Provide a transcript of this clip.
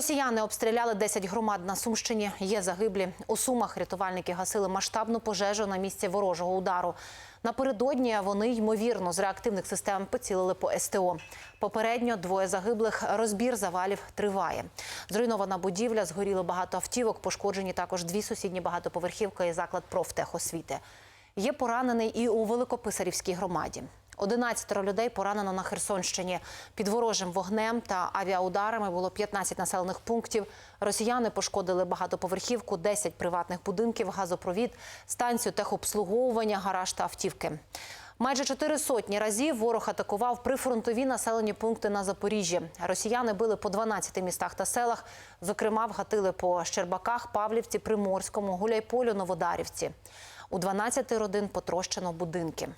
Росіяни обстріляли 10 громад на Сумщині. Є загиблі. У Сумах рятувальники гасили масштабну пожежу на місці ворожого удару. Напередодні вони, ймовірно, з реактивних систем поцілили по СТО. Попередньо двоє загиблих. Розбір завалів триває. Зруйнована будівля, згоріло багато автівок. Пошкоджені також дві сусідні багатоповерхівки і заклад профтехосвіти. Є поранений і у Великописарівській громаді. 11 людей поранено на Херсонщині. Під ворожим вогнем та авіаударами було 15 населених пунктів. Росіяни пошкодили багатоповерхівку, 10 приватних будинків, газопровід, станцію техобслуговування, гараж та автівки. Майже чотири сотні разів ворог атакував прифронтові населені пункти на Запоріжжі. Росіяни били по 12 містах та селах. Зокрема, вгатили по Щербаках, Павлівці, Приморському, Гуляйполю, Новодарівці. У 12 родин потрощено будинки.